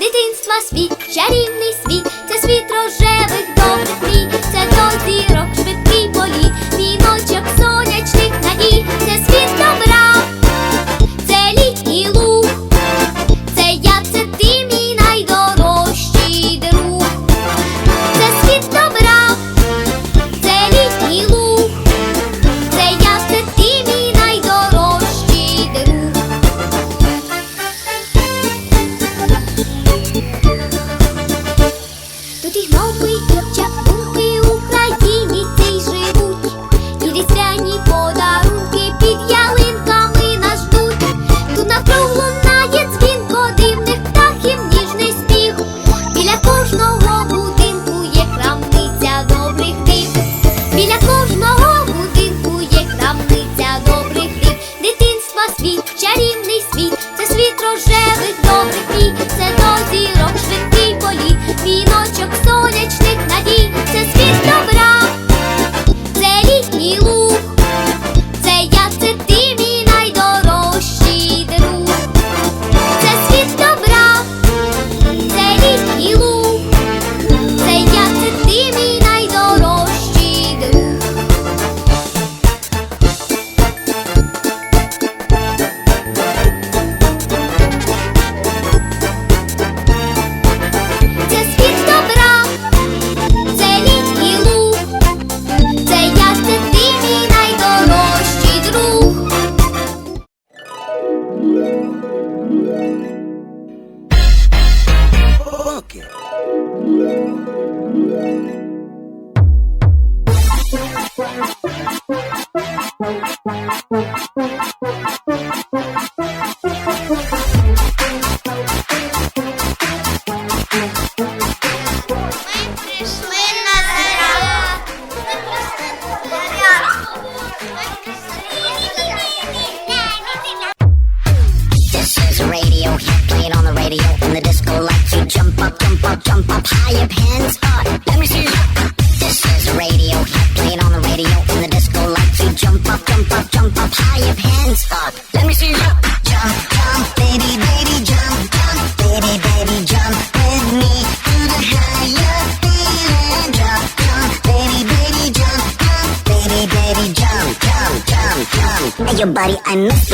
дитинства світ, чарівний світ, це світ рожевих добрих мрій, це тоді.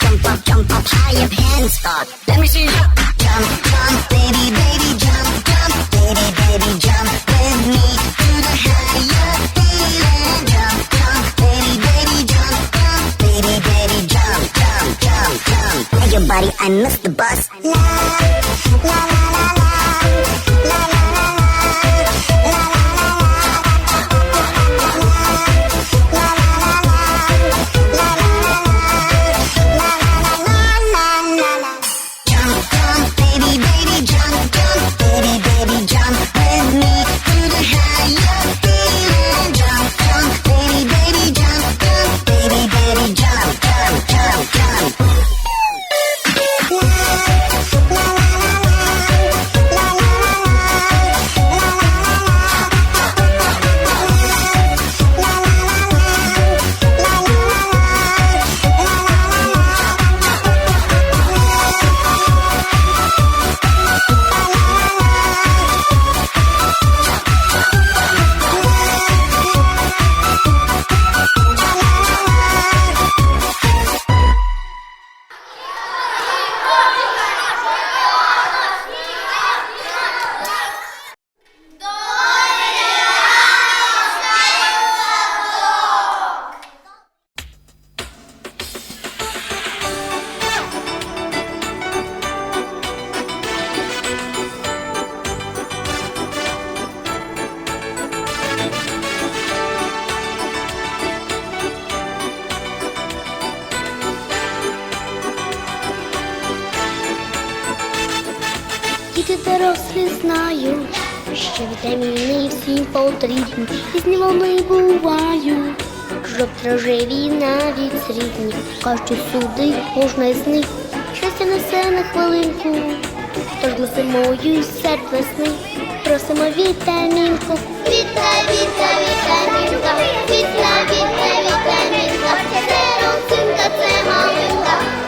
jump up, jump up high, your hands up. Let me see you jump, jump, baby, baby, jump, jump, baby, baby, jump with me to the higher. Jump, jump, baby, baby, jump, jump, baby, baby, jump, jump, jump, jump. Your body, I missed the bus. La, la. la. Срібні, кажуть, сюди кожна з них щастя несе на хвилинку. Тож ми зимою серед весни просимо вітамінку. Віта, віта, вітамінка, віта, віта, вітамінка, це родзинка, це малинка.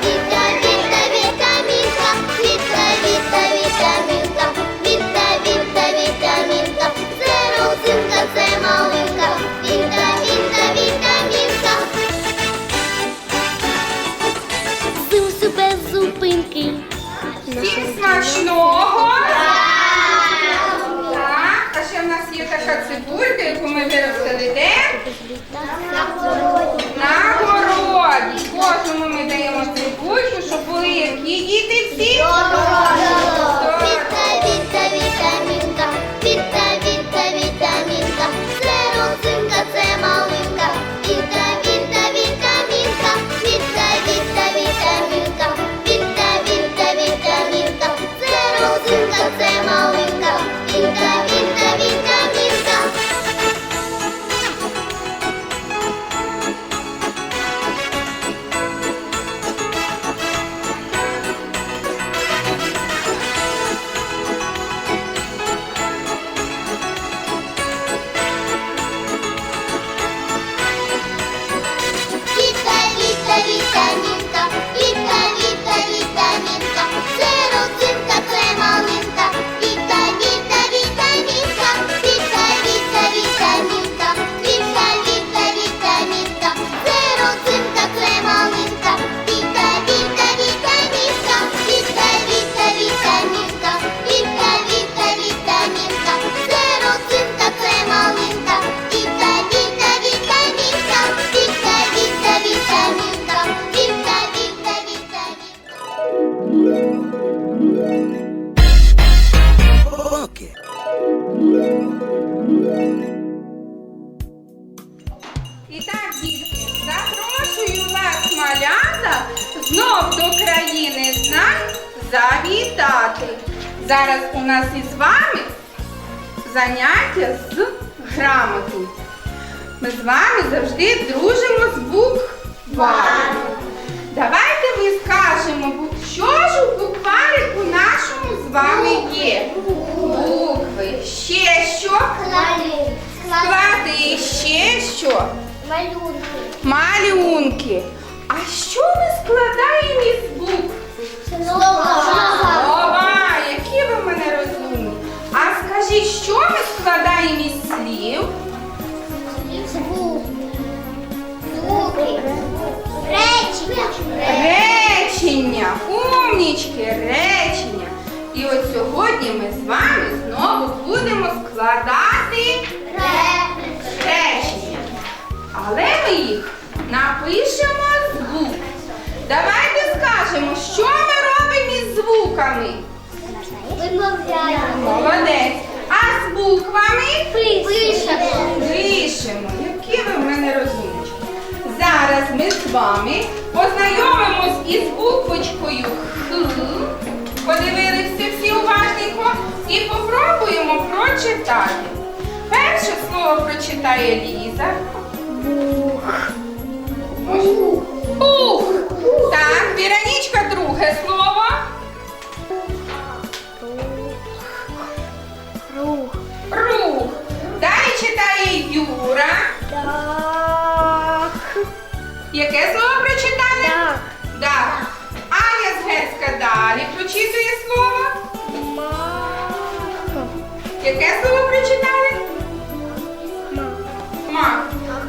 Зараз у нас із вами заняття з грамоти. Ми з вами завжди дружимо з букварем. Давайте ми скажемо, що ж у букварику нашому з вами є. Букви. Ще що? Склади ще що? Малюнки. Малюнки. А що ми складаємо із букв? Слова, складаємо із слів? Звуки. Речення. Речення. Умнічки, речення. І от сьогодні ми з вами знову будемо складати речення. Але ми їх напишемо з букв. Давайте скажемо, що ми робимо із звуками. Вимовляємо. Молодець. Буквами Пишемо. пишемо. Які ви в мене розумнички. Зараз ми з вами познайомимось із буквочкою Х. Подивилися всі уважненько і попробуємо прочитати. Перше слово прочитає Ліза. Бух. Бух. Так, Віронічка, друге слово. Рух. Рух. Далі читає Юра. Так. Яке слово прочитали? Так. Так. Аня з Гецька далі прочитує слово. Мах. Яке слово прочитали? Мах.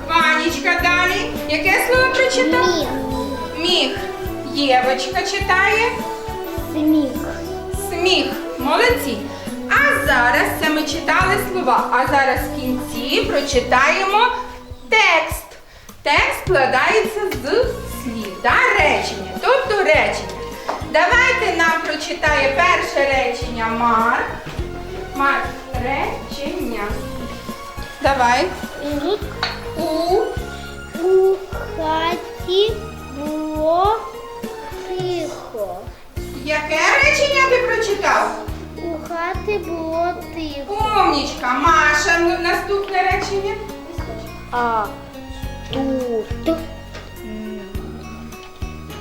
Ванечка далі. Яке слово прочитав? Міг. Міг. Євочка читає. Сміх. Сміх. Молодці. А зараз це ми читали слова. А зараз в кінці прочитаємо текст. Текст складається з слів та речення. Тобто речення. Давайте нам прочитає перше речення Марк. Марк, речення. Давай. У у хаті тихо. Яке речення ти прочитав? кімнаті було тихо. Умнічка, Маша, ну, наступне речення. А тут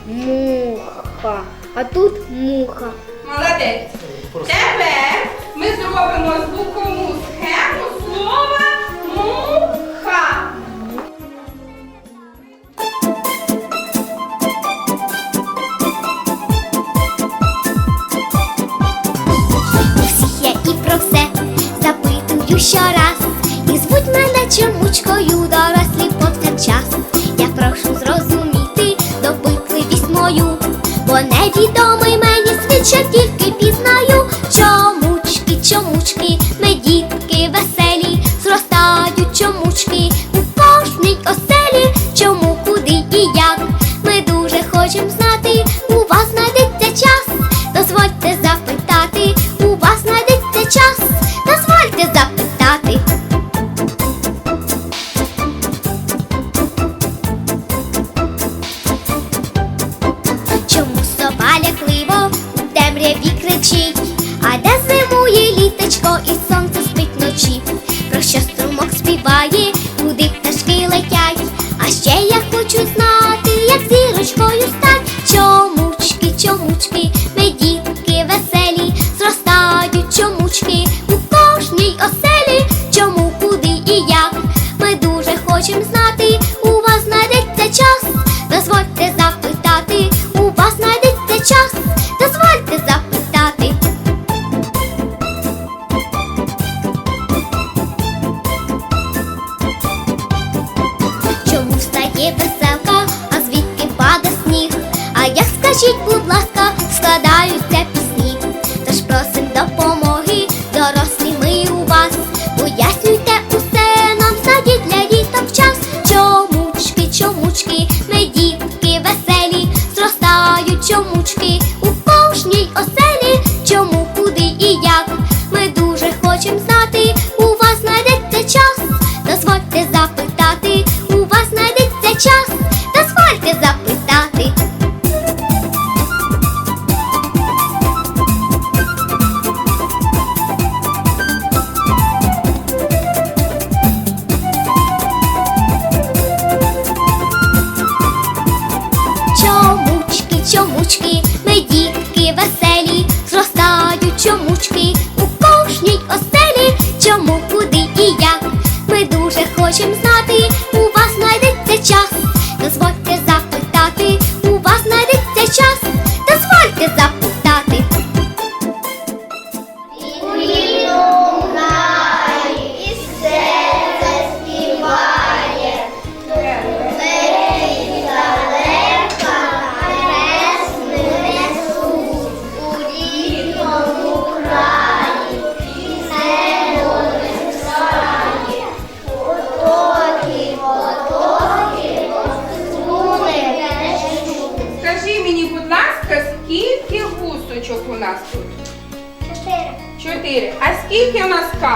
муха. А тут муха. Молодець. Тепер ми зробимо звукову схему слова муха. дочкою дорослі повсякчас. Я прошу зрозуміти допитливість мою, бо невідомий мені свідча тільки пізнаю.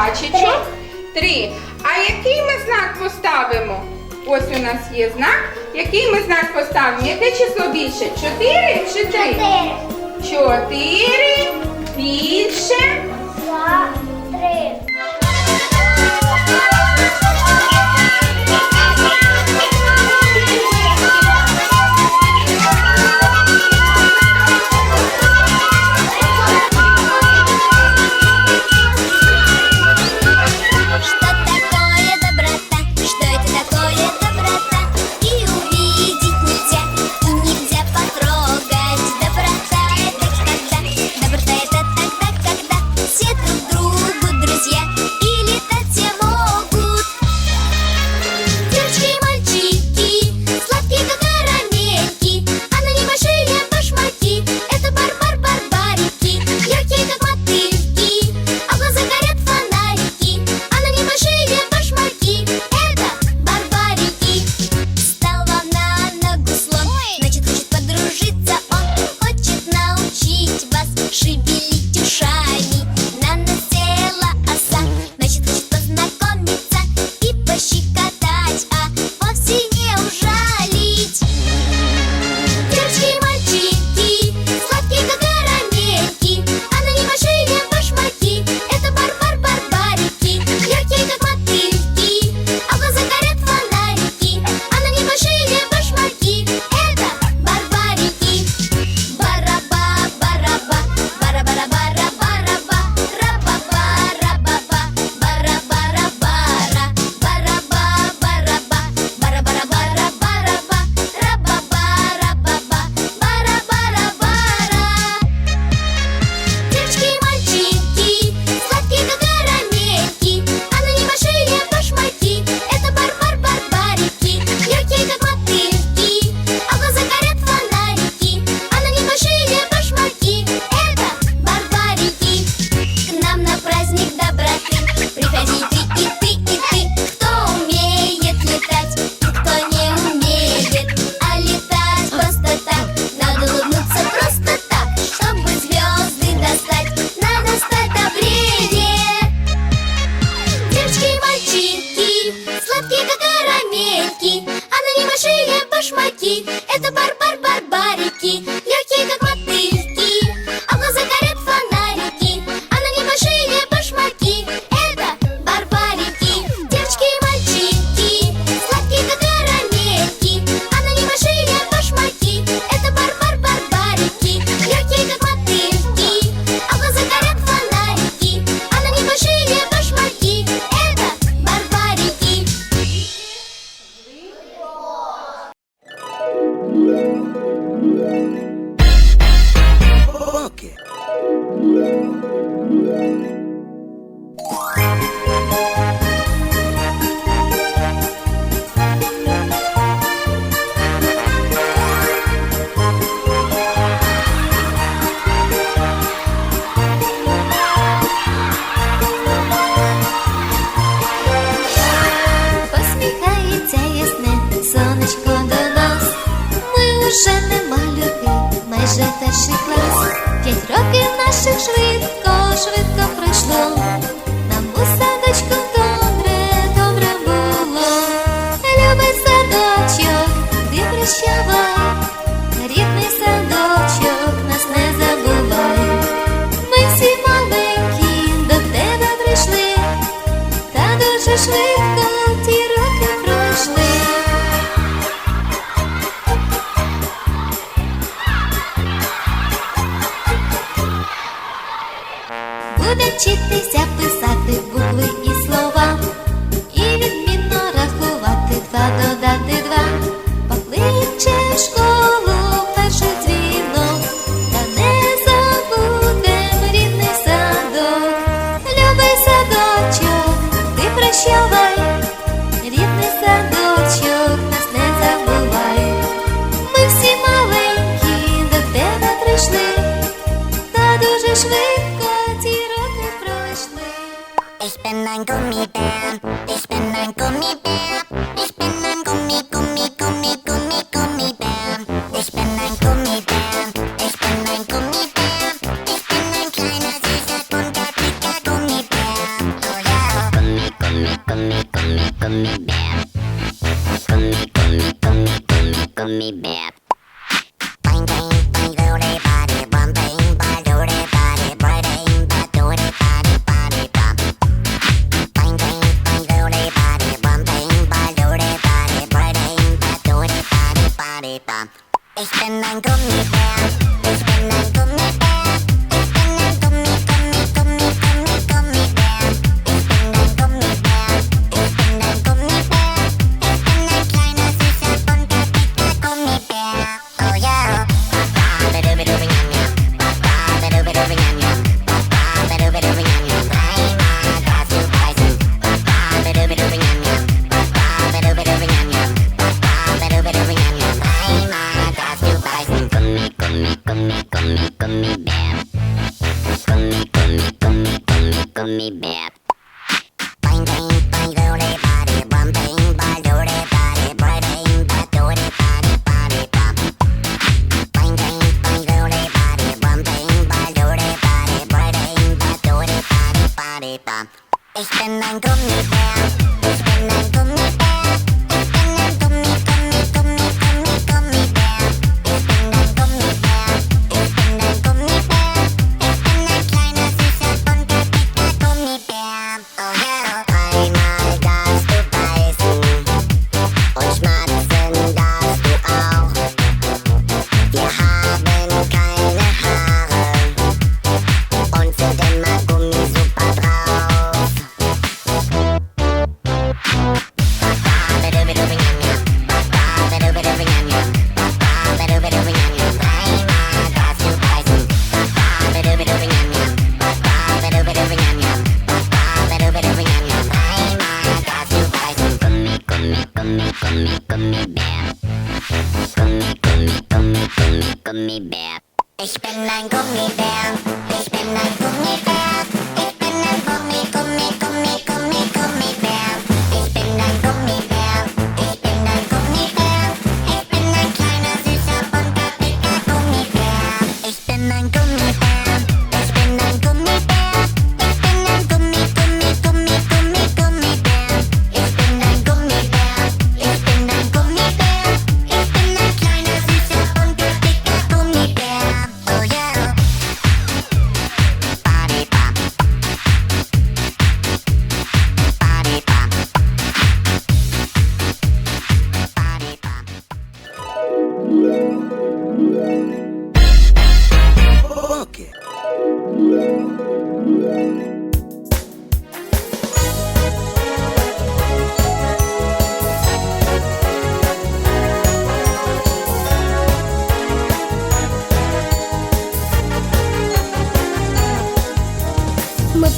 качечок. Три. А який ми знак поставимо? Ось у нас є знак. Який ми знак поставимо? Яке число більше? Чотири чи три? Чотири. Чотири. Більше. Два. Три. вже перший клас, п'ять років наших швидко, швидко пройшло. вчитися.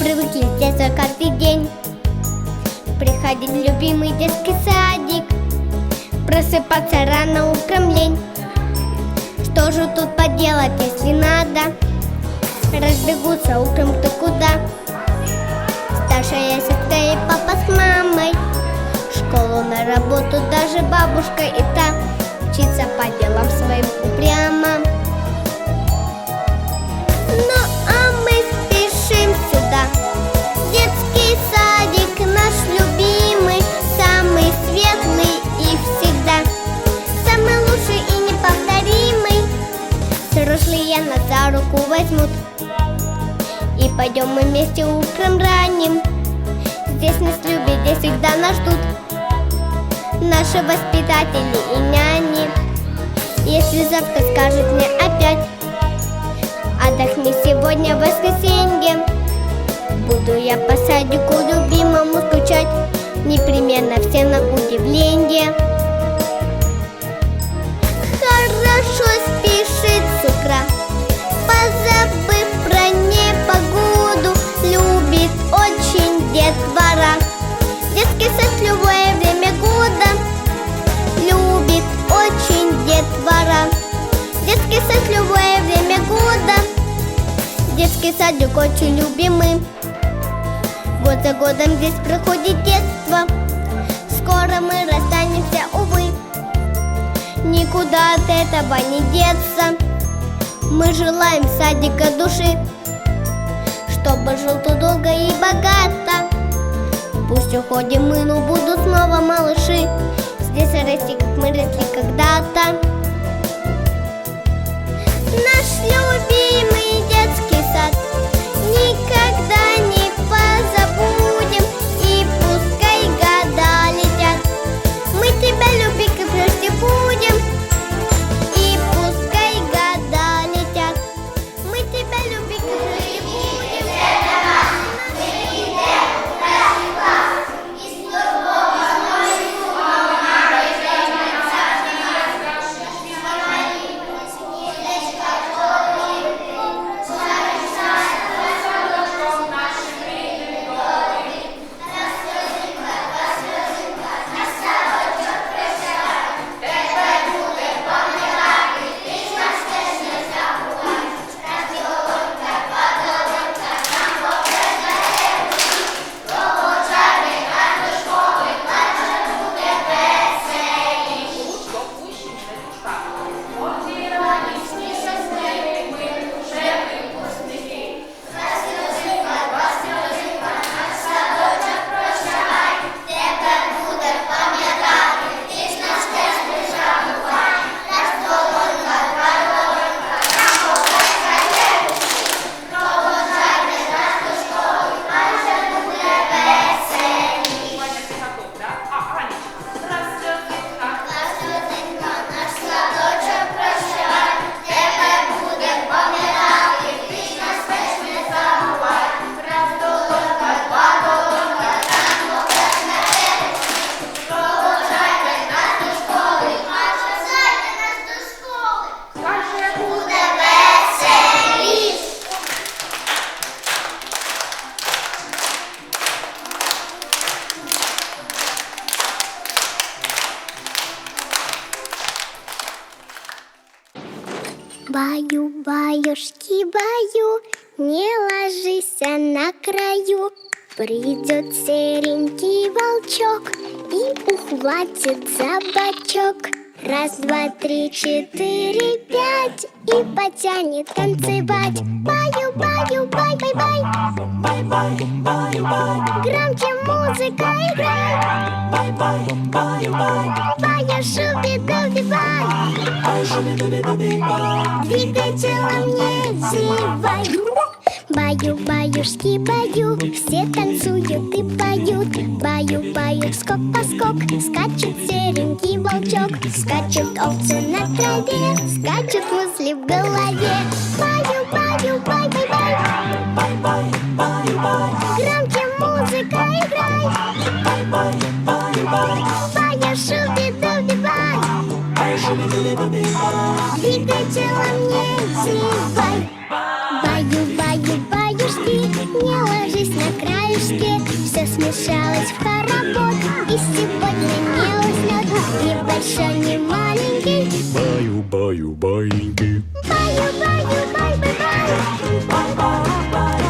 Привыкли с детства каждый день. Приходить в любимый детский садик Просыпаться рано утром лень. Что же тут поделать, если надо? Разбегутся утром кто куда. Старшая сестра и папа с мамой. В школу на работу даже бабушка и та. Учиться по делам своим упрямо Взрослые нас за руку возьмут И пойдем мы вместе утром ранним. Здесь нас любят, здесь всегда нас ждут Наши воспитатели и няни. Если завтра скажет мне опять Отдохни сегодня в воскресенье Буду я по садику любимому скучать Непременно все на удивление. Хорошо детвора Детский сад любое время года Любит очень детвора Детский сад любое время года Детский садик очень любимый Год за годом здесь проходит детство Скоро мы расстанемся, увы. Никуда от этого не деться. Мы желаем садика души Чтобы жил тут долго и богато. Пусть уходим мы, но будут снова малыши. Здесь расти, как мы росли когда-то. Наш любимый Придет серенький волчок и ухватит за бочок. Раз, два, три, четыре, пять. И потянет танцевать Баю, баю, бай, бай, бай. Громче музыка играй. Баю, шуби, дуби, бай. Двигай телом, не зевай Баю, баюшки, баю, все танцуют и поют. Баю, баю, скок по скок, скачет серенький волчок. Скачут овцы на траве, скачут мысли в голове. Баю, баю, бай, бай, бай. Громче музыка играй. Баю, шуби, дуби, бай. Двигай телом, не зевай. Баю, краюшке Все смешалось в хоровод И сегодня не уснет Ни большой, ни маленький. Баю, баю, баиньки. Баю, баю, бай, бай, бай. Громче